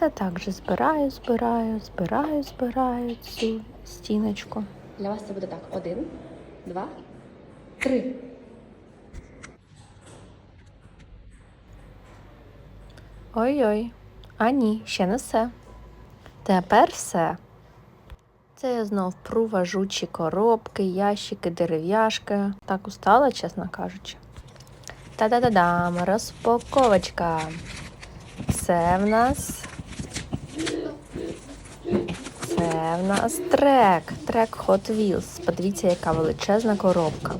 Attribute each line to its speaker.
Speaker 1: Все так же збираю, збираю, збираю, збираю цю стіночку.
Speaker 2: Для вас це буде так: один, два, три.
Speaker 1: Ой-ой. А ні, ще не все. Тепер все. Це я знов пру важучі коробки, ящики, дерев'яшки. Так устала, чесно кажучи. Та-да-да-дам, розпаковочка. Це в нас. в нас трек. Трек Hot Wheels. Подивіться, яка величезна коробка.